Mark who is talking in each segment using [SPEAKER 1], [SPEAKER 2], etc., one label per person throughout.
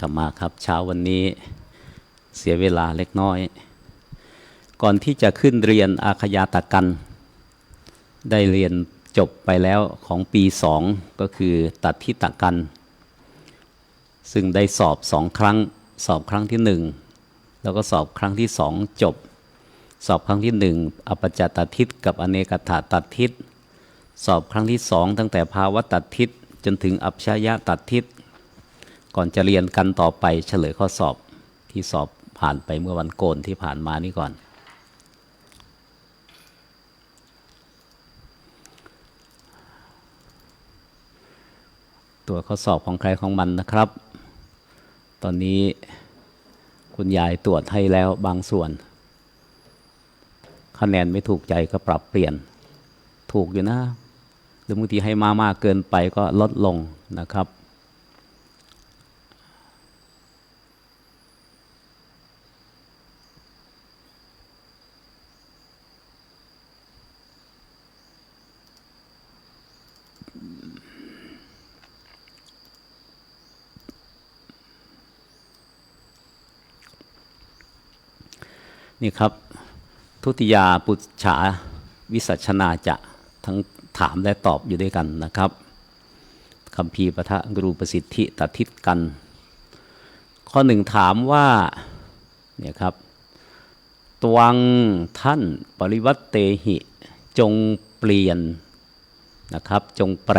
[SPEAKER 1] กลับมาครับ เช้าวันนี้เสียเวลาเล็กน้อย ก่อนที่จะขึ้นเรียนอาขยาตกัน ได้เรียนจบไปแล้วของปีสองก็คือตัดทิตกัน ซึ่งได้สอบสองครั้ง สอบครั้งที่หนึ่งแล้วก็สอบครั้งที่สองจบ สอบครั้งที่หนึ่งอปจตทิศกับอเนกถาตัดทิศสอบครั้งที่สองตั้งแต่ภาวะตัดทิศจนถึงอัพชายะตัดทิศ ก่อนจะเรียนกันต่อไปเฉลยข้อสอบที่สอบผ่านไปเมื่อวันโกนที่ผ่านมานี่ก่อน ตัวข้อสอบของใครของมันนะครับ ตอนนี้คุณยายตรวจให้แล้วบางส่วน คะแนนไม่ถูกใจก็ปรับเปลี่ยน ถูกอยู่นะ หรือบางทีให้มามากเกินไปก็ลดลงนะครับ นี่ครับ ทุติยาปุจฉาวิสัชนาจะทั้งถามและตอบอยู่ด้วยกันนะครับคำพีปะทะกรูปสิทธิตัดทิศกัน ข้อหนึ่งถามว่าเนี่ยครับตวังท่านปริวัตเตหิ จงเปลี่ยนนะครับ จงแปล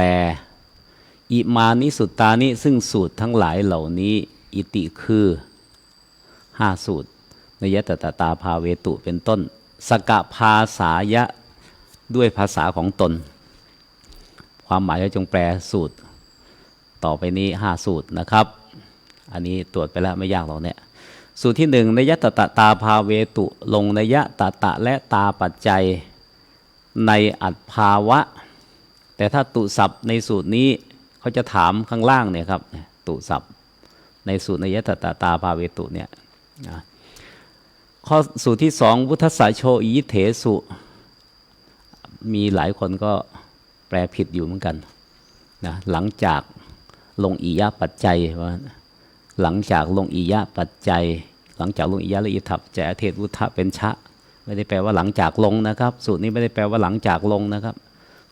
[SPEAKER 1] อิมานิสุตตานิซึ่งสูตรทั้งหลายเหล่านี้ อิติคือห้าสูตร นยตตาตาภาเวตุเป็นต้น สกภาษายะด้วยภาษาของตน ความหมายจะจงแปลสูตร ต่อไปนี้หาสูตรนะครับ อันนี้ตรวจไปแล้วไม่ยากหรอกเนี่ยสูตรที่หนึ่งนยตตาตาภาเวตุ ลงนยตตะและตาปัจจัยในอัตภาวะ แต่ถ้าตุศัพท์ในสูตรนี้เขาจะถามข้างล่างเนี่ยครับตุศัพท์ในสูตรนยตตาตาภาเวตุเนี่ยนะ ข้อสูตรที่สองวุฒสาโชอิยิเถสุ มีหลายคนก็แปลผิดอยู่เหมือนกันนะหลังจากลงอิยะปัจจัยว่าหลังจากลงอิยะปัจจัย หลังจากลงอิยะละอิทับแจเทศวุฒะเป็นชะ ไม่ได้แปลว่าหลังจากลงนะครับ สูตรนี้ไม่ได้แปลว่าหลังจากลงนะครับ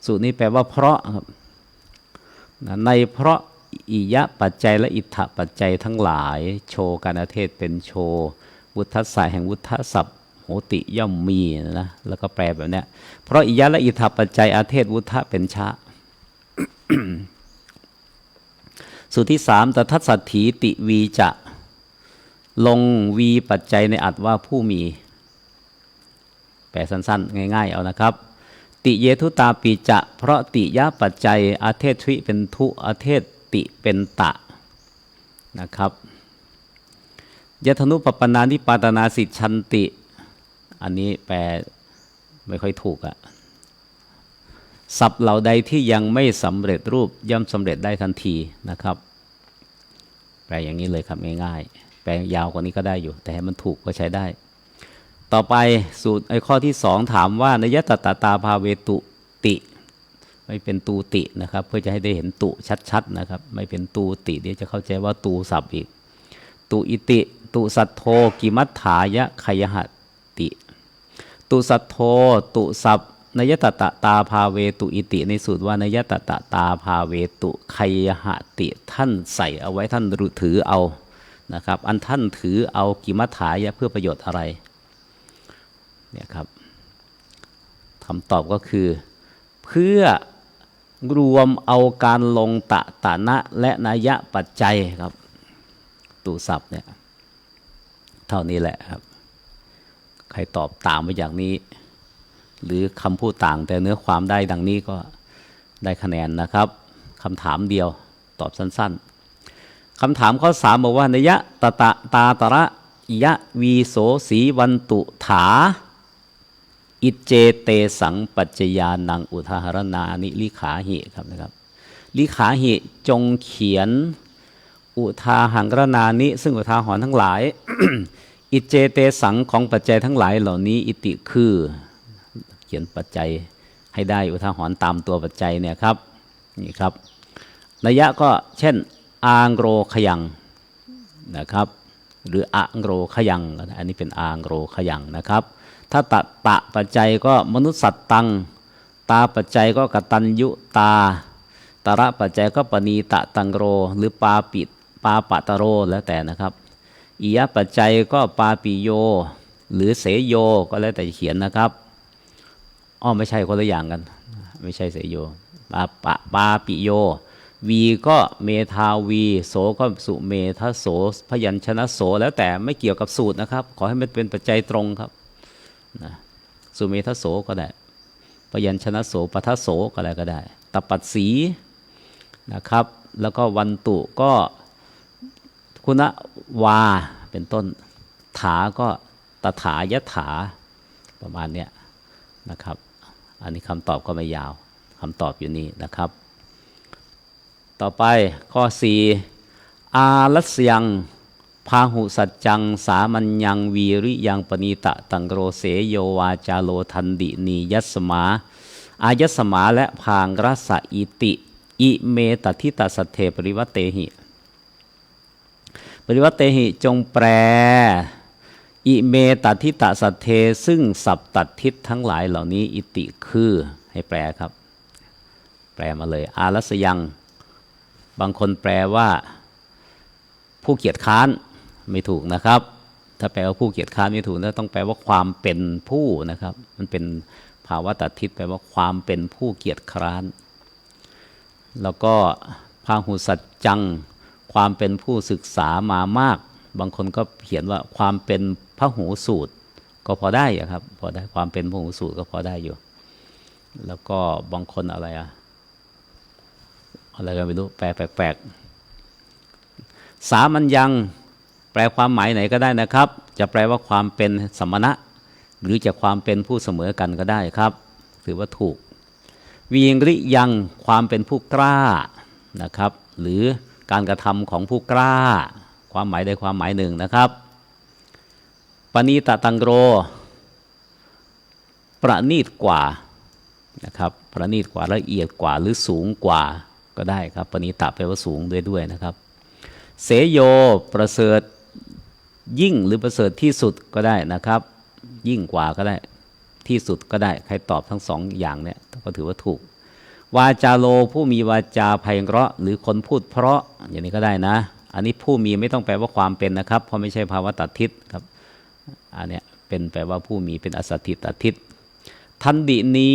[SPEAKER 1] สูตรนี้แปลว่าเพราะครับในเพราะอิยะปัจจัยและอิทธปัจจัยทั้งหลาย โชการเทศเป็นโช วุฒสายแห่งวุฒศัพท์โหติย่อมมีนะแล้วก็แปลแบบเนี้ยเพราะอิยะและอิทธปัจจัยอาเทศวุฒะเป็นชะสูตรที่สามตทัศสัตถีติวีจะลงวีปัจจัยในอัดว่าผู้มี แปลสั้นๆ ง่ายๆ เอานะครับ ติเยทุตาปีจะ เพราะติยะปัจจัยอาเทศทวิเป็นทุอาเทศติเป็นตะนะครับ ยธนุปปนานิปาตนาสิทชันติ อันนี้แปลไม่ค่อยถูกอะศัพท์เหล่าใดที่ยังไม่สำเร็จรูปย่อมสำเร็จได้ทันทีนะครับ แปลอย่างนี้เลยครับง่ายๆแปลยาวกว่านี้ก็ได้อยู่ แต่ให้มันถูกก็ใช้ได้ ต่อไปสูตรไอ้ข้อที่สองถามว่านยตตาตาภาเวตุติ ไม่เป็นตูตินะครับ เพื่อจะให้ได้เห็นตุชัดๆนะครับ ไม่เป็นตูติเดี๋ยวจะเข้าใจว่าตูสับอีกตุอิติ ตุสัทโธกิมัฏฐายะขยหติ ตุสัทโธตุสับนยตตะตาภาเวตุอิติ ในสูตรว่านยตตะตาภาเวตุขยหติท่านใส่เอาไว้ท่านถือเอานะครับ อันท่านถือเอากิมัฏฐายะเพื่อประโยชน์อะไรเนี่ยครับคำตอบก็คือ เพื่อรวมเอาการลงตะตานะและนัยะปัจจัยครับตูศัพท์เนี่ย เท่านี้แหละครับ ใครตอบต่างไปอย่างนี้ หรือคำพูดต่างแต่เนื้อความได้ดังนี้ก็ได้คะแนนนะครับคำถามเดียวตอบสั้น ๆคำถามข้อสามบอกว่า นยะตะตะตาตระยะวีโสสีวันตุถา อิเจเตสังปัจจยานังอุทาหรนานิลิขาหิครับนะครับ ลิขาหิจงเขียน อุทาหังกรนานิ ซึ่งอุทาหรณ์ทั้งหลาย อิเจเตสังของปัจจัยทั้งหลายเหล่านี้ อิติคือเขียนปัจจัยให้ได้อุทาหรณ์ตามตัวปัจจัยเนี่ยครับนี่ครับระยะก็เช่นอางโรขยังนะครับ หรืออังโรขยัง อันนี้เป็นอังโรขยังนะครับ ถ้าตะตะปัจจัยก็มนุษย์สัตตัง ตาปัจจัยก็กตัญยุตาตระปัจจัยก็ปณีตะตังโร หรือปาปิด ปาปะตะโรแล้วแต่นะครับอียปัจจัยก็ปาปิโย หรือเสโยก็แล้วแต่เขียนนะครับอ้อไม่ใช่คนละอย่างกัน ไม่ใช่เสโยปาปะปาปิโย วีก็เมทาวี โสก็สุเมทโส พยัญชนะโส แล้วแต่ไม่เกี่ยวกับสูตรนะครับ ขอให้มันเป็นปัจจัยตรงครับนะสุเมทโสก็ได้ พยัญชนะโสปัทโสก็อะไรก็ได้ตปัดสีนะครับ แล้วก็วันตุก็ คุณวาเป็นต้น ถาก็ตถายถาประมาณเนี้ยนะครับ อันนี้คำตอบก็ไม่ยาวคำตอบอยู่นี่นะครับ ต่อไปข้อ 4 อาลัสยังพาหุสัจจัง สามัญญังวีริยังปณีตะตังโรเสโยวาจาโลทันดินียัสมา อายัสมาและพางรัสอิติ อิเมตทิตาสเทปริวัตเตหิ ปริวัตเตหิจงแปล อิเมตัทิตาสัทเท ซึ่งสับตัดทิศทั้งหลายเหล่านี้ อิติคือให้แปลครับ แปลมาเลย อารัสยัง บางคนแปลว่า ผู้เกียจค้านไม่ถูกนะครับ ถ้าแปลว่าผู้เกียจค้านไม่ถูกนะต้องแปลว่าความเป็นผู้นะครับ มันเป็นภาวะตัดทิศแปลว่าความเป็นผู้เกียจคร้าน แล้วก็พาหุสัจจัง ความเป็นผู้ศึกษามามาก บางคนก็เขียนว่าความเป็นพระหูสูตร ก็พอได้อะครับ พอได้ความเป็นพระหูสูตรก็พอได้อยู่ แล้วก็บางคนอะไรอะอะไรก็ไม่รู้แปลแปลกๆสามัญยังแปลความหมายไหนก็ได้นะครับ จะแปลว่าความเป็นสมณะ หรือจะความเป็นผู้เสมอกันก็ได้ครับ ถือว่าถูกวีงริยังความเป็นผู้กล้านะครับ หรือ การกระทำของผู้กล้า ความหมายใดความหมายหนึ่งนะครับปณีตะตังโร ประณีตกว่านะครับประณีตกว่าละเอียดกว่าหรือสูงกว่าก็ได้ครับปณีตะแปลว่าสูงด้วยด้วยนะครับ เสโยประเสริฐยิ่งหรือประเสริฐที่สุดก็ได้นะครับ ยิ่งกว่าก็ได้ที่สุดก็ได้ ใครตอบทั้งสองอย่างเนี่ยก็ถือว่าถูก วาจาโลผู้มีวาจาไพเราะ หรือคนพูดเพราะอย่างนี้ก็ได้นะ อันนี้ผู้มีไม่ต้องแปลว่าความเป็นนะครับ เพราะไม่ใช่ภาวะตัดทิศครับอันเนี้ยเป็นแปลว่าผู้มีเป็นอสัตถิตัดทิศทันดินี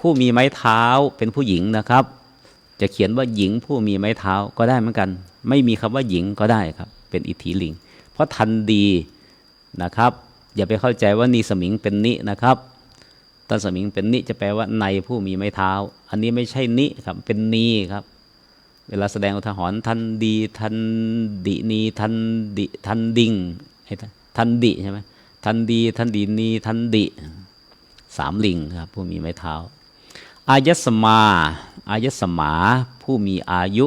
[SPEAKER 1] ผู้มีไม้เท้าเป็นผู้หญิงนะครับ จะเขียนว่าหญิงผู้มีไม้เท้าก็ได้เหมือนกัน ไม่มีคำว่าหญิงก็ได้ครับ เป็นอิทธิลิง เพราะทันดีนะครับ อย่าไปเข้าใจว่านีสมิงเป็นนินะครับ ตันสมิงเป็นนิจะแปลว่าในผู้มีไม้เท้า อันนี้ไม่ใช่นิครับ เป็นนีครับ เวลาแสดงอุทหรณ์ทันดีทันดินีทันดิทันดิงทันดิใช่ไหมทันดีทันดีนีทันดิสามลิงครับผู้มีไม้เท้า อายสมาอายสมาผู้มีอายุ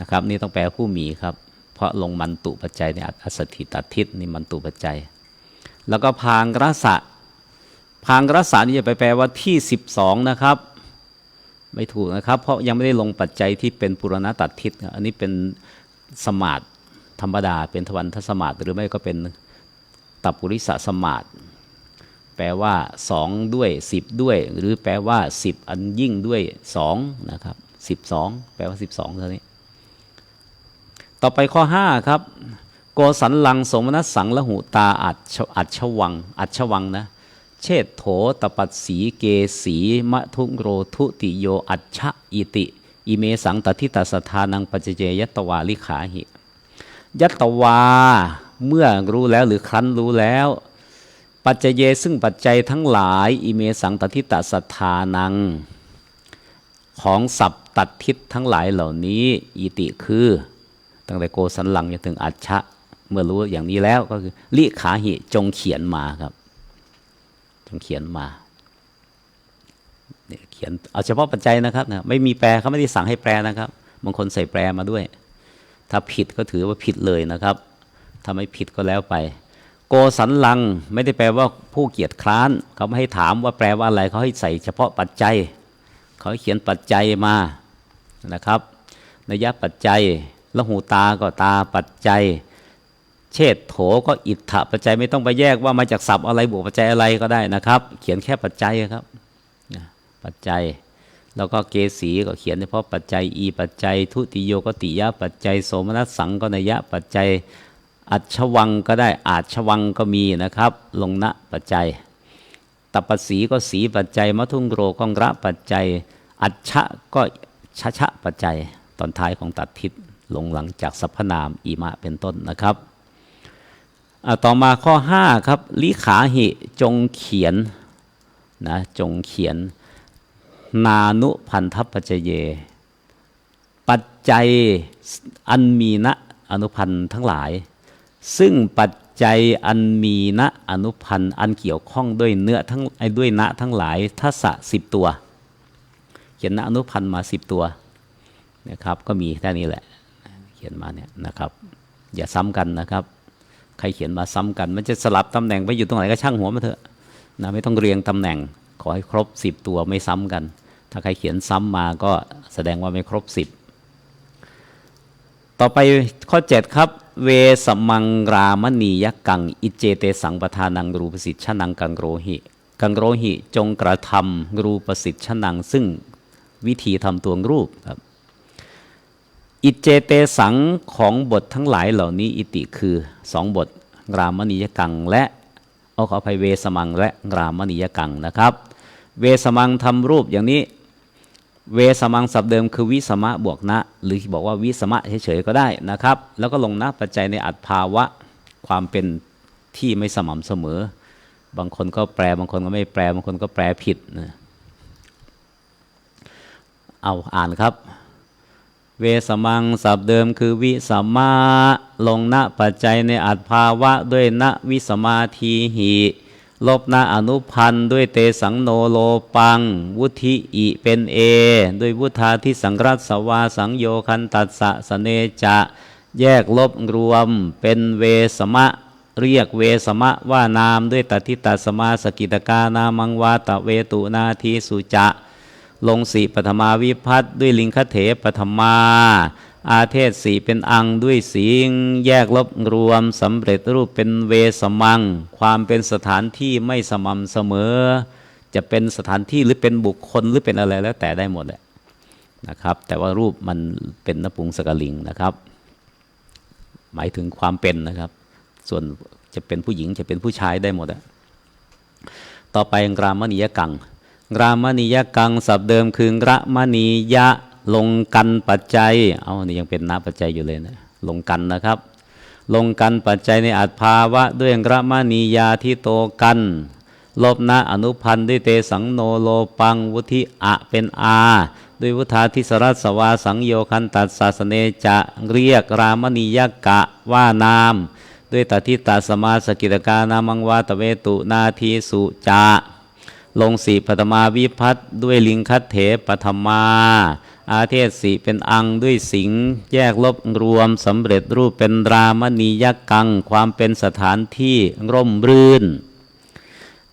[SPEAKER 1] นะครับ นี่ต้องแปลผู้มีครับ เพราะลงมันตุปัจจัยในอัสสถิตัทิศนี่มันตุปัจจัย แล้วก็พางรสะ พางรสะนี่จะไปแปลว่าที่สิบสองนะครับ ไม่ถูกนะครับ เพราะยังไม่ได้ลงปัจจัยที่เป็นปุรณตัดทิศอันนี้เป็นสมาธิธรรมดา เป็นทวันทสมาธิหรือไม่ก็เป็นตับปุริสสมาธิแปลว่าสองด้วยสิบด้วย หรือแปลว่าสิบอันยิ่งด้วยสองนะครับสิบสองแปลว่าสิบสองเท่านี้ ต่อไปข้อห้าครับ โกสันลังสมนัสสังละหูตาอัดอัดชวัง อัดชวังนะ เชษโถตปัดสีเกสีมะทุงโรทุติโยอัจฉะอิติ อิเมสังตทิตาสทานังปัจเจยตวาลิขาหิ ยัตวา เมื่อรู้แล้วหรือครั้นรู้แล้ว ปัจเจเยซึ่งปัจจัยทั้งหลาย อิเมสังตทิตาสทานัง ของสับตัดทิศทั้งหลายเหล่านี้ อิติคือ ตั้งแต่โกสันหลังจนถึงอัจฉะเมื่อรู้อย่างนี้แล้วก็คือลิขาหิจงเขียนมาครับ จงเขียนมาเนี่ยเขียนเอาเฉพาะปัจจัยนะครับนะไม่มีแปลเขาไม่ได้สั่งให้แปลนะครับบางคนใส่แปลมาด้วย ถ้าผิดก็ถือว่าผิดเลยนะครับถ้าไม่ผิดก็แล้วไป โกสันลังไม่ได้แปลว่าผู้เกียจคร้านเขาไม่ให้ถามว่าแปลว่าอะไรเขาให้ใส่เฉพาะปัจจัยเขาให้เขียนปัจจัยมานะครับนัยปัจจัยละหูตาก็ตาปัจจัย เชษโถก็อิทธะปัจจัยไม่ต้องไปแยกว่ามาจากศัพท์อะไรบวกปัจจัยอะไรก็ได้นะครับ เขียนแค่ปัจจัยครับปัจจัย แล้วก็เกสีก็เขียนเฉพาะปัจจัยอีปัจจัย ทุติโยก็ติยะปัจจัย โสมนัสสังก็นยะปัจจัยอัชวังก็ได้อาชวังก็มีนะครับ ลงนะปัจจัยตัปสีก็สีปัจจัยมัทุงโรก็งระปัจจัย อัชะก็ชะชะปัจจัย ตอนท้ายของตัดทิศลงหลังจากสรรพนามอีมะเป็นต้นนะครับ ต่อมาข้อ 5 ครับลิขาหิจงเขียนนะจงเขียนนานุพันธปัจเจเย ปัจจัยอันมีณอนุพันธ์ทั้งหลาย ซึ่งปัจจัยอันมีณอนุพันธ์อันเกี่ยวข้องด้วยเนื้อทั้งไอ้ด้วยณทั้งหลายทัศะสิบตัว เขียนณอนุพันธ์มาสิบตัวนะครับก็มีแค่นี้แหละ เขียนมาเนี่ยนะครับ อย่าซ้ำกันนะครับ ใครเขียนมาซ้ำกัน มันจะสลับตำแหน่งไปอยู่ตรงไหนก็ช่างหัวมาเถอะนะไม่ต้องเรียงตำแหน่ง ขอให้ครบสิบตัวไม่ซ้ำกัน ถ้าใครเขียนซ้ำมาก็แสดงว่าไม่ครบสิบต่อไปข้อ 7 ครับ เวสมังรามณียกัง อิเจเตสังปทานังรูปสิทธชนังกังโรหิกังโรหิจงกระทำรูปสิทธชนัง ซึ่งวิธีทำตัวรูปครับอิเจเตสังของบททั้งหลายเหล่านี้อิติคือ สองบทรามณียกัง และเอาขออภัยเวสมังและรามณียกังนะครับ เวสมังทำรูปอย่างนี้ เวสมังศัพท์เดิมคือวิสมะบวกนะ หรือบอกว่าวิสมะเฉยๆก็ได้นะครับ แล้วก็ลงนะปัจจัยในอัตภาวะความเป็นที่ไม่สม่ำเสมอ บางคนก็แปลบางคนก็ไม่แปลบางคนก็แปลผิดนะเอาอ่านครับ เวสมังศัพท์เดิมคือวิสมาลงณปัจจัยในอัตภาวะด้วยณวิสมาทีหิลบณอนุพันธ์ด้วยเตสังโนโลปัง วุธิอิเป็นเอ ด้วยวุธาที่สังรัสสวาสังโยคันตัสสะสเนจะแยกลบรวมเป็นเวสมะ เรียกเวสมะว่านามด้วยตัทิตัสมาสกิตกานามังวาตะเวตุนาทีสุจะ ลงสีปฐมาวิพัตน์ด้วยลิงคเถปฐมา อาเทศสีเป็นอังด้วยสิงแยกลบรวมสำเร็จรูปเป็นเวสมัง ความเป็นสถานที่ไม่สม่ำเสมอ จะเป็นสถานที่หรือเป็นบุคคลหรือเป็นอะไรแล้วแต่ได้หมดแหละนะครับ แต่ว่ารูปมันเป็นนปุงสกลิงนะครับ หมายถึงความเป็นนะครับ ส่วนจะเป็นผู้หญิงจะเป็นผู้ชายได้หมดอะต่อไปกรามณียกัง รามณียกังศัพท์เดิมคือระมณียะลงกันปัจจัย เอานี่ยังเป็นนาปัจจัยอยู่เลยนะ ลงกันนะครับ ลงกันปัจจัยในอัตภาวะ ด้วยกระมณียาที่โตกัน ลบนะอนุพันธ์ด้วยเตสังโนโลปังวุธิอะเป็นอาด้วยวุธาทิสรัสวาสังโยคันตัสสาสเนจะเรียกรามณียกะว่านาม ด้วยตทิตาสมาสกิตกานามังวาตเวตุนาทีสุจะ ลงสีปฐมาวิพัตด้วยลิงคัตเถปฐมา อาเทศสีเป็นอังด้วยสิงแยกลบรวมสำเร็จรูปเป็นรามณียกัง ความเป็นสถานที่ร่มรื่น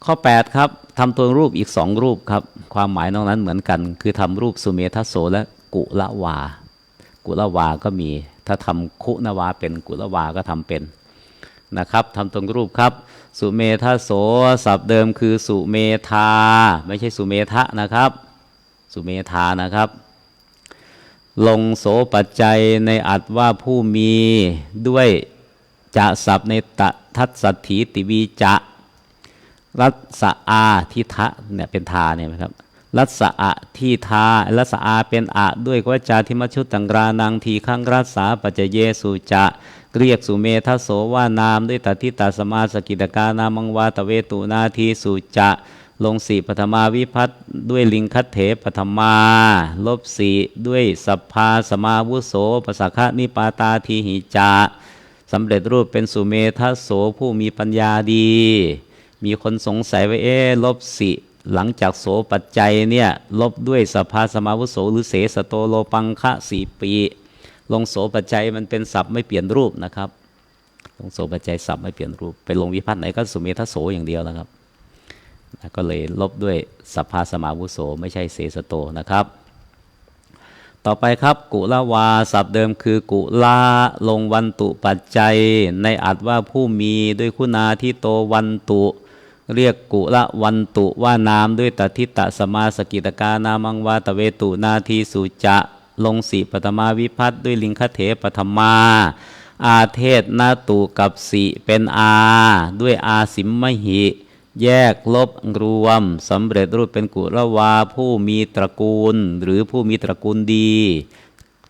[SPEAKER 1] ข้อ 8 ครับทำตัวรูปอีกสองรูปครับ ความหมายนอกนั้นเหมือนกัน คือทำรูปสุเมทัโสและกุละวา กุละวาก็มี ถ้าทำคุณวาเป็นกุละวาก็ทำเป็นนะครับทำตรงรูปครับ สุเมธาโสศัพท์เดิมคือสุเมธา ไม่ใช่สุเมทะนะครับ สุเมธานะครับ ลงโสปัจจัยในอัดว่าผู้มีด้วยจะศัพท์ในตทัศสัตถีติวีจะรัสอาทิทะเนี่ยเป็นทาเนี่ยนะครับ รัสอะที่ทารัสอาเป็นอะด้วยวจาธิมัชชุตังรานังทีขังรัสาปัจเยสุจะเรียกสุเมทัโสว่านามด้วยตติตาสมาสกิตกานามังวาตเวตุนาทีสุจะลงสีปฐมาวิพัตด้วยลิงคัตเถปฐมา ลบสีด้วยสัพพาสมาวุโสปสักขะนิปาตาทีหิจาสำเร็จรูปเป็นสุเมทัโสผู้มีปัญญาดี มีคนสงสัยว่าเอ๊ลบสิ หลังจากโสปัจจัยเนี่ยลบด้วยสภาสมาวุโสหรือเสสโตโลปังคะสี่ปี ลงโสปัจจัยมันเป็นศัพท์ไม่เปลี่ยนรูปนะครับ ลงโสปัจจัยศัพท์ไม่เปลี่ยนรูป ไปลงวิพัฒน์ไหนก็สุเมทโสอย่างเดียวนะครับก็เลยลบด้วยสภาสมาวุโสไม่ใช่เสสโตนะครับ ต่อไปครับกุละวาศัพท์เดิมคือกุลาลงวันตุปัจจัย ในอัดว่าผู้มีด้วยคุณาที่โตวันตุ เรียกกุละวันตุว่านามด้วยตทิตะสมาสกิตกานามังวาตะเวตุนาทีสุจะลงสีปฐมาวิพัตด้วยลิงคเถปฐมา อาเทศนาตุกับสีเป็นอา ด้วยอาสิมมหิ แยกลบรวมสำเร็จรูปเป็นกุละวาผู้มีตระกูล หรือผู้มีตระกูลดี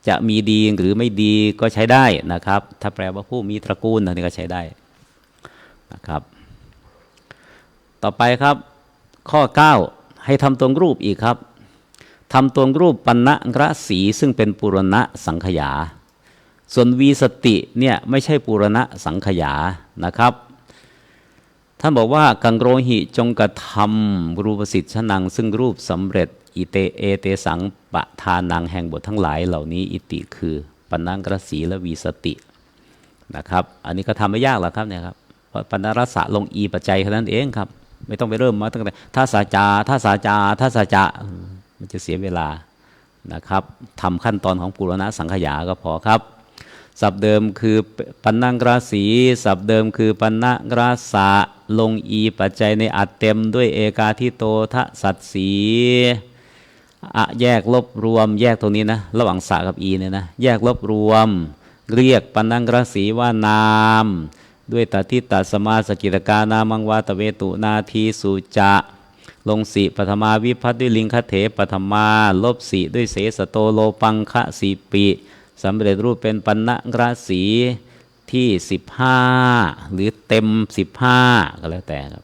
[SPEAKER 1] จะมีดีหรือไม่ดีก็ใช้ได้นะครับ ถ้าแปลว่าผู้มีตระกูลนนี้ก็ใช้ได้นะครับ ต่อไปครับข้อ 9 ให้ทำตรงรูปอีกครับทำตรงรูปปัณณระสีซึ่งเป็นปุรณะสังขยา ส่วนวีสติเนี่ยไม่ใช่ปุรณะสังขยานะครับ ท่านบอกว่ากังโรหิจงกระทำรูปสิทธิชนัง ซึ่งรูปสำเร็จอิเตเอเตสังปะทานังแห่งบททั้งหลายเหล่านี้อิติคือปัณณกระสีและวีสตินะครับ อันนี้ก็ทำไม่ยากหรอกครับเนี่ยครับเพราะปัณณรสะลงอีปัจจัยเท่นั้นเองครับ ไม่ต้องไปเริ่มมาตั้งแต่ท่าสาจาท่าสาจาท่าสาจามันจะเสียเวลานะครับทำขั้นตอนของปุรณะสังขยาก็พอครับศัพท์เดิมคือปัณณกราสีศัพท์เดิมคือปัณณกราสะลงอีปัจจัยในอัดเต็มด้วยเอกาทิโตทะสัตสีอะแยกลบรวม แยกตรงนี้นะ ระหว่างสะกับอีเนี่ยนะ แยกลบรวม เรียกปัณณกราสีว่านาม ด้วยตติตัสมาสกิตกานามังวาตเวตุนาทีสุจะลงสีปฐมาวิพัตด้วยลิงคเถปฐมา ลบสีด้วยเสสโตโลปังคะสีปิสำเร็จรูปเป็นปัณณกราสีที่15หรือเต็ม15ก็แล้วแต่ครับ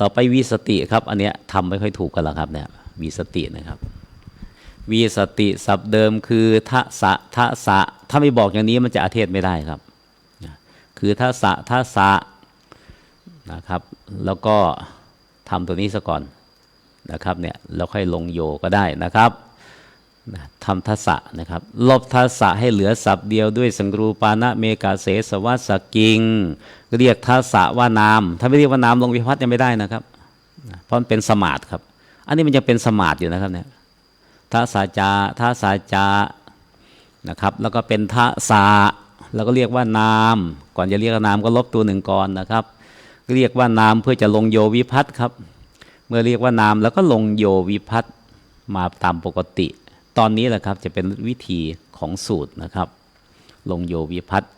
[SPEAKER 1] ต่อไปวีสติครับ อันเนี้ยทำไม่ค่อยถูกกันหรอกครับเนี่ยวีสตินะครับ วีสติศัพท์เดิมคือทะสะทะสะ ถ้าไม่บอกอย่างนี้มันจะอาเทศไม่ได้ครับ คือทะสะทะสะนะครับ แล้วก็ทำตัวนี้ซะก่อนนะครับเนี่ยแล้วค่อยลงโยก็ได้นะครับทำทัศะนะครับ ลบทัศะให้เหลือศัพท์เดียวด้วยสังรูปานะเมกาเสสวัสกิง เรียกทัศะว่านาม ถ้าไม่เรียกว่านามลงวิพัฒน์ยังไม่ได้นะครับ เพราะมันเป็นสมาดครับ อันนี้มันยังเป็นสมาดอยู่นะครับเนี่ยทัศจาทัศจานะครับ แล้วก็เป็นทัศะแล้วก็เรียกว่านาม ก่อนจะเรียกนามก็ลบตัวหนึ่งก่อนนะครับ เรียกว่านามเพื่อจะลงโยวิพัฒน์ครับ เมื่อเรียกว่านามแล้วก็ลงโยวิพัฒน์มาตามปกติ ตอนนี้แหละครับจะเป็นวิธีของสูตรนะครับ ลงโยวิพัฒน์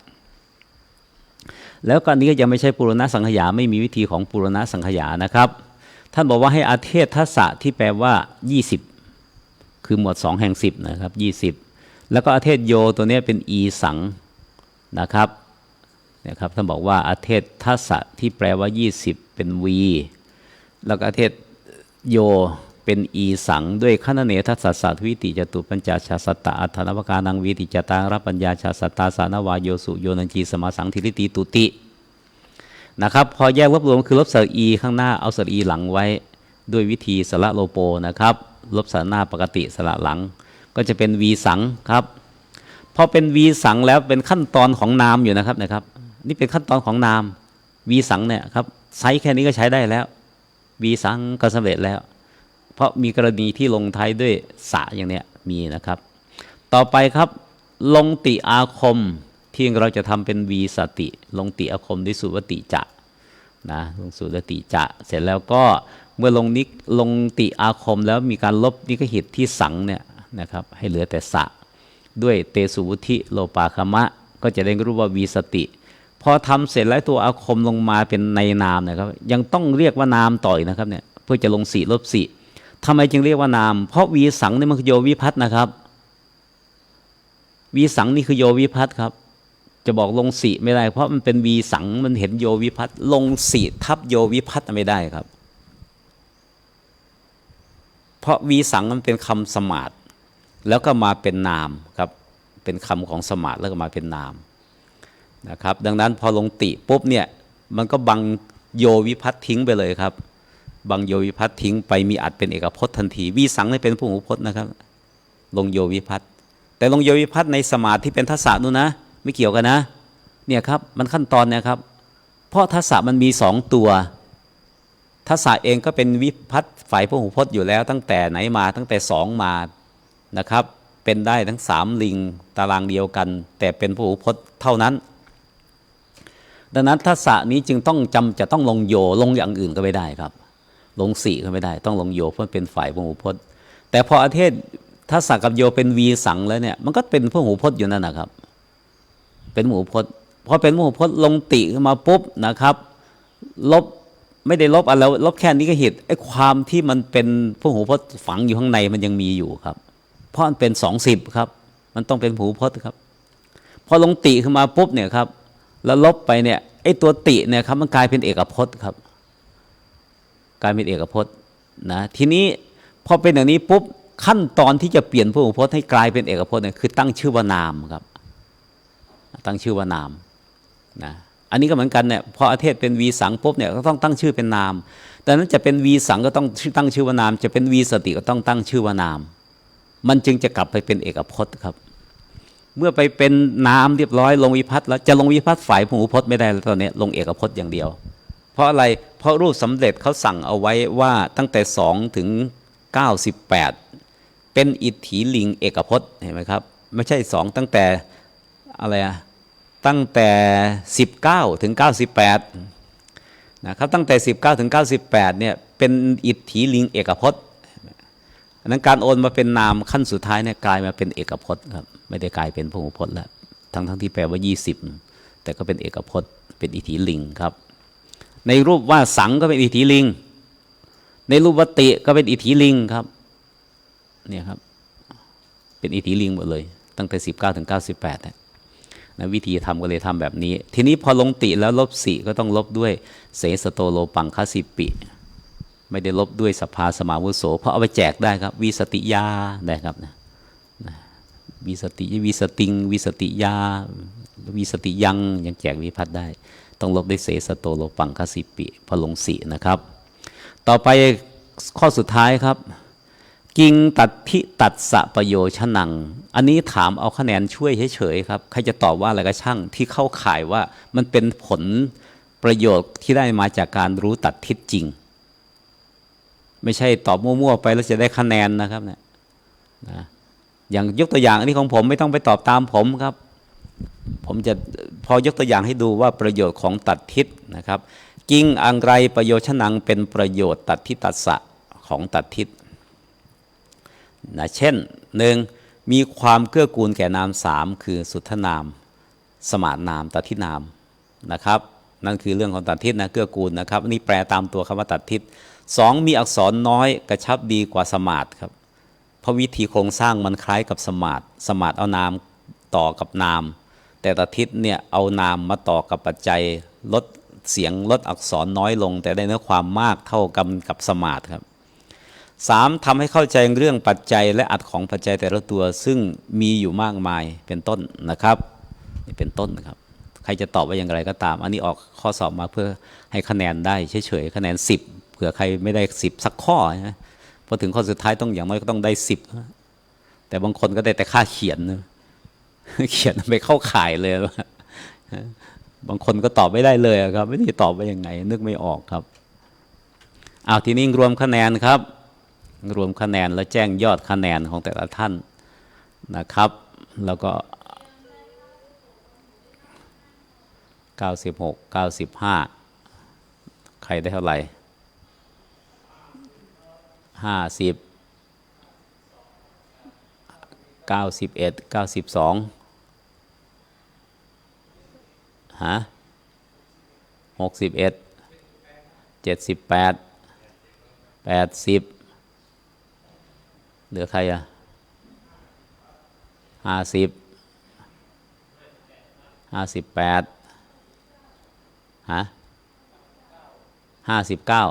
[SPEAKER 1] แล้วก็นนี้ก็ยังไม่ใช่ปุรณะสังขยาไม่มีวิธีของปุรณะสังขยานะครับ ท่านบอกว่าให้อาเทศทัศะที่แปลว่า 20 คือหมวด 2 แห่ง 10 นะครับ 20 แล้วก็อาเทศโยตัวนี้เป็นอีสังนะครับ นะครับท่านบอกว่าอาเทศทัศะที่แปลว่า 20 เป็นวีแล้วก็อาเทศโยเป็นอีสังด้วยขณเนทัสสะสะทวิติจตุปัญจชาสตตะอัฏฐนวกานังวีติจตางรับปัญญาชาสตาสานวายโยสุโยนันจีสมาสังทิริติตุตินะครับพอแยกลบรวมคือลบสระอีข้างหน้าเอาสระอีหลังไว้ ด้วยวิธีสละโลโปนะครับ ลบสระหน้าปกติสละหลัง ก็จะเป็นวีสังครับพอเป็นวีสังแล้วเป็นขั้นตอนของนามอยู่นะครับนะครับ นี่เป็นขั้นตอนของนามวีสังเนี่ยครับไซส์แค่นี้ก็ใช้ได้แล้ววีสังก็สำเร็จแล้ว เพราะมีกรณีที่ลงท้ายด้วยสะอย่างเนี้ยมีนะครับ ต่อไปครับลงติอาคมที่เราจะทำเป็นวีสติ ลงติอาคมด้วยสุวติจะนะลงสุวติจะ เสร็จแล้วก็เมื่อลงนิกลงติอาคมแล้วมีการลบนิกหิตที่สังเนี่ยนะครับให้เหลือแต่สะ ด้วยเตสุวุธิโลปาคมะ ก็จะได้รู้ว่าวีสติ พอทำเสร็จแล้วตัวอาคมลงมาเป็นในนามนะครับ ยังต้องเรียกว่านามต่อยนะครับเนี่ยเพื่อจะลงสีลบสีทำไมจึงเรียกว่านาม เพราะวีสังนี่มันคือโยวิพัฒนะครับวีสังนี่คือโยวิพัฒครับ จะบอกลงสีไม่ได้ เพราะมันเป็นวีสังมันเห็นโยวิพัฒลงสีทับโยวิพัฒไม่ได้ครับ เพราะวีสังมันเป็นคำสมาดแล้วก็มาเป็นนามครับ เป็นคำของสมาดแล้วก็มาเป็นนาม นะครับ ดังนั้นพอลงติปุ๊บเนี่ยมันก็บังโยวิพัฒทิ้งไปเลยครับ บังโยวิพัฒทิ้งไปมีอัดเป็นเอกพจน์ทันทีวีสังนี่เป็นผู้หูพจน์นะครับ ลงโยวิพัฒแต่ลงโยวิพัฒในสมาธิเป็นทัศน์นู่นนะ ไม่เกี่ยวกันนะเนี่ยครับมันขั้นตอนนี่ยครับ เพราะทัศน์มันมีสองตัวทัศน์เองก็เป็นวิพัฒฝ่ายผู้หูพจน์อยู่แล้วตั้งแต่ไหนมาตั้งแต่สองมานะครับ เป็นได้ทั้งสามลิงตารางเดียวกัน แต่เป็นพหูพจน์เท่านั้น ดังนั้นทัศะนี้จึงต้องจำจะต้องลงโยลงอย่างอื่นก็ไม่ได้ครับ ลงสี่ก็ไม่ได้ ต้องลงโยเพราะเป็นฝ่ายพหูพจน์ แต่พออาเทศทัศะกับโยเป็นวีสังแล้วเนี่ยมันก็เป็นพหูพจน์อยู่นั่นนะครับ เป็นหูพจน์พอเป็นพหูพจน์ลงติขึ้นมาปุ๊บนะครับ ลบไม่ได้ลบอะไรลบแค่นี้ก็เหตุไอ้ความที่มันเป็นพหูพจน์ฝังอยู่ข้างในมันยังมีอยู่ครับ เพราะมันเป็นสองสิบครับ มันต้องเป็นหูพจน์ครับ พอลงติขึ้นมาปุ๊บเนี่ยครับ แล้วลบไปเนี่ยไอ้ตัวติเนี่ยครับมันกลายเป็นเอกพจน์ครับ กลายเป็นเอกพจน์นะทีนี้พอเป็นอย่างนี้ปุ๊บขั้นตอนที่จะเปลี่ยนพหูพจน์ให้กลายเป็นเอกพจน์เนี่ยคือตั้งชื่อว่านามครับ ตั้งชื่อว่านามนะอันนี้ก็เหมือนกันเนี่ยพออาเทศเป็นวีสังปุ๊บเนี่ยก็ต้องตั้งชื่อเป็นนามดังนั้นจะเป็นวีสังก็ต้องตั้งชื่อว่านาม จะเป็นวีสติก็ต้องตั้งชื่อว่านาม มันจึงจะกลับไปเป็นเอกพจน์ครับ เมื่อไปเป็นนามเรียบร้อยลงวิพัฒน์แล้วจะลงวิพัฒน์ฝ่ายพหูพจน์ไม่ได้แล้วตอนนี้ลงเอกพจน์อย่างเดียว เพราะอะไรเพราะรูปสำเร็จเขาสั่งเอาไว้ว่าตั้งแต่สองถึงเก้าสิบแปดเป็นอิทธิลิงเอกพจน์เห็นไหมครับไม่ใช่สองตั้งแต่อะไรอะตั้งแต่ 19 ถึง 98นะครับตั้งแต่ 19 ถึง 98เนี่ยเป็นอิทธิลิงเอกพจน์ นั้นการโอนมาเป็นนามขั้นสุดท้ายเนี่ยกลายมาเป็นเอกพจน์ครับไม่ได้กลายเป็นพหูพจน์แล้วทั้งทั้งที่แปลว่า 20 แต่ก็เป็นเอกพจน์เป็นอิทธิลิงครับ ในรูปว่าสังก็เป็นอิทธิลิง ในรูปวติก็เป็นอิทธิลิงครับเนี่ยครับเป็นอิทธิลิงหมดเลย ตั้งแต่ 19ถึง98นี่ยนะวิธีทำก็เลยทำแบบนี้ ทีนี้พอลงติแล้วลบสีก็ต้องลบด้วยเสสโตโลปังคสิปิ ไม่ได้ลบด้วยสภาสมาวุโส เพราะเอาไปแจกได้ครับ วิสติยาได้ครับนะวิสติวิสติง วิสติยา วิสติยังยังแจกวิพัฒน์ได้ ต้องลบด้วยเสสโตโลปังคสิปิพลงสีนะครับ ต่อไปข้อสุดท้ายครับ กิงตัดทิตัดสะประโยชนัง อันนี้ถามเอาคะแนนช่วยเฉยๆครับ ใครจะตอบว่าอะไรก็ช่างที่เข้าข่ายว่ามันเป็นผลประโยชน์ที่ได้มาจากการรู้ตัดทิศจริง ไม่ใช่ตอบมั่วๆไปแล้วจะได้คะแนนนะครับเนี่ยนะอย่างยกตัวอย่างอันนี้ของผมไม่ต้องไปตอบตามผมครับ ผมจะพอยกตัวอย่างให้ดูว่าประโยชน์ของตัดทิศนะครับกิงอังไรประโยชน์ฉนังเป็นประโยชน์ตัดทิตัสสะของตัดทิศนะเช่นหนึ่งมีความเกื้อกูลแก่นามสามคือสุทธนาม สมาทนามตัดทินามนะครับ นั่นคือเรื่องของตัดทิศนะเกื้อกูลนะครับอันนี้แปลตามตัวคำว่าตัดทิศสองมีอักษรน้อยกระชับดีกว่าสมาทครับเพราะวิธีโครงสร้างมันคล้ายกับสมาทสมาทเอานามต่อกับนาม แต่ตัดทิศเนี่ยเอานามมาต่อกับปัจจัยลดเสียงลดอักษรน้อยลง แต่ได้เนื้อความมากเท่ากันกับสมาทครับสามทำให้เข้าใจเรื่องปัจจัยและอัดของปัจจัยแต่ละตัวซึ่งมีอยู่มากมายเป็นต้นนะครับ นี่เป็นต้นนะครับ รจะตอบว่าอย่างไรก็ตาม อันนี้ออกข้อสอบมาเพื่อให้คะแนนได้เฉยๆคะแนน 10 เผื่อใครไม่ได้ 10 สักข้อนะพอถึงข้อสุดท้ายต้องอย่างน้อยก็ต้องได้ 10 แต่บางคนก็ได้แต่ค่าเขียนเขียนไปเข้าข่ายเลยว่าบางคนก็ตอบไม่ได้เลยครับ ไม่ได้ตอบว่ายังไง นึกไม่ออกครับเอาทีนี้รวมคะแนนครับ รวมคะแนนและแจ้งยอดคะแนนของแต่ละท่านนะครับ แล้วก็ 96 95 ใครได้เท่าไหร่ 50 91 92 ฮะ 61 78 80 เหลือใครอะห้าสิบห้าสิบแปด ฮะห้าสิบเก้า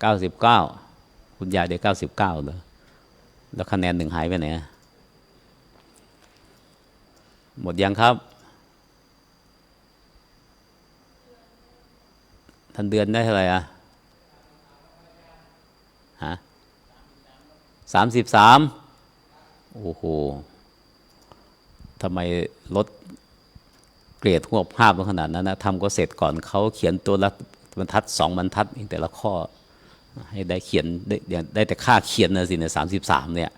[SPEAKER 1] เก้าสิบเก้าคุณยายได้เก้าสิบเก้าเลยแล้วคะแนนหนึ่งหายไปไหนหมดยังครับ ทันเดือนได้เท่าไหร่อะฮะสามสิบสามโอ้โหทำไมลด เกรดหัวภาพลงขนาดนั้นนะทำก็เสร็จก่อนเขาเขียนตัวละบรรทัดสองบรรทัดแต่ละข้อให้ได้เขียนได้ได้แต่ค่าเขียนนะสิเนี่ยสามสิบสามเนี่ย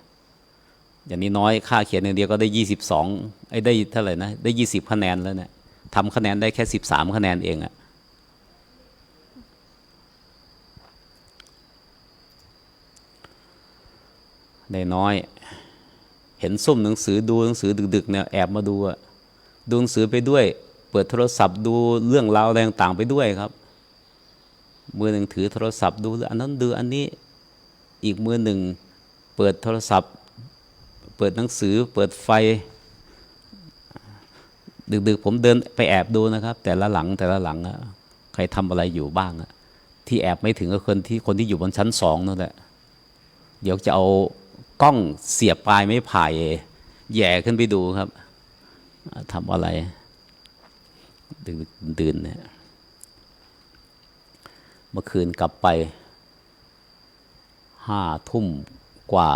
[SPEAKER 1] อย่างนี้น้อยค่าเขียนอย่างเดียวก็ได้ยี่สิบสองไอ้ได้เท่าไหร่นะได้ยี่สิบคะแนนแล้วเนี่ยทำคะแนนได้แค่สิบสามคะแนนเองอะได้น้อย เห็นซุ่มหนังสือดูหนังสือดึกๆเนี่ยแอบมาดูอะ ดูหนังสือไปด้วย เปิดโทรศัพท์ดูเรื่องราวอะไรต่างๆไปด้วยครับ มือหนึ่งถือโทรศัพท์ดูอันนั้นดูอันนี้อีกมือหนึ่ง เปิดโทรศัพท์ เปิดหนังสือ เปิดไฟ ดึกๆผมเดินไปแอบดูนะครับ แต่ละหลังแต่ละหลังอะใครทำอะไรอยู่บ้างอะที่แอบไม่ถึงก็คนที่คนที่อยู่บนชั้นสองนั่นแหละเดี๋ยวจะเอากล้องเสียบปลายไม้ไผ่แย่ขึ้นไปดูครับ ทำอะไรดึกดื่นเนี่ยเมื่อคืนกลับไปห้าทุ่มกว่า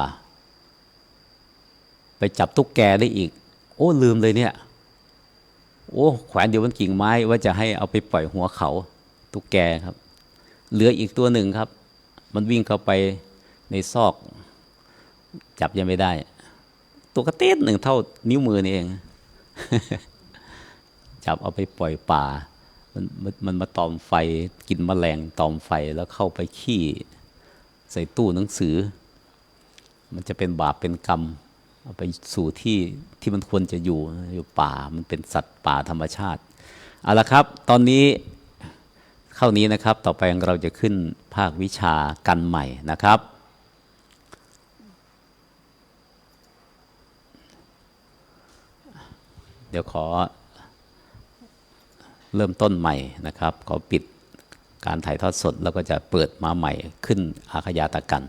[SPEAKER 1] ไปจับตุ๊กแกได้อีก โอ้ลืมเลยเนี่ย โอ้แขวนอยู่บนกิ่งไม้ว่าจะให้เอาไปปล่อยหัวเขาตุ๊กแกครับ เหลืออีกตัวหนึ่งครับ มันวิ่งเข้าไปในซอก จับยังไม่ได้ ตัวกระเต้นหนึ่งเท่านิ้วมือนี่เอง จับเอาไปปล่อยป่า มันมันมันมาตอมไฟกินแมลงตอมไฟแล้วเข้าไปขี้ใส่ตู้หนังสือ มันจะเป็นบาปเป็นกรรม เอาไปสู่ที่ที่มันควรจะอยู่อยู่ป่ามันเป็นสัตว์ป่าธรรมชาติเอาละครับ ตอนนี้เข้านี้นะครับ ต่อไปเราจะขึ้นภาควิชากันใหม่นะครับ ดี๋ยวขอเริ่มต้นใหม่นะครับ ขอปิดการถ่ายทอดสดแล้วก็จะเปิดมาใหม่ขึ้นอาขยาตะกัน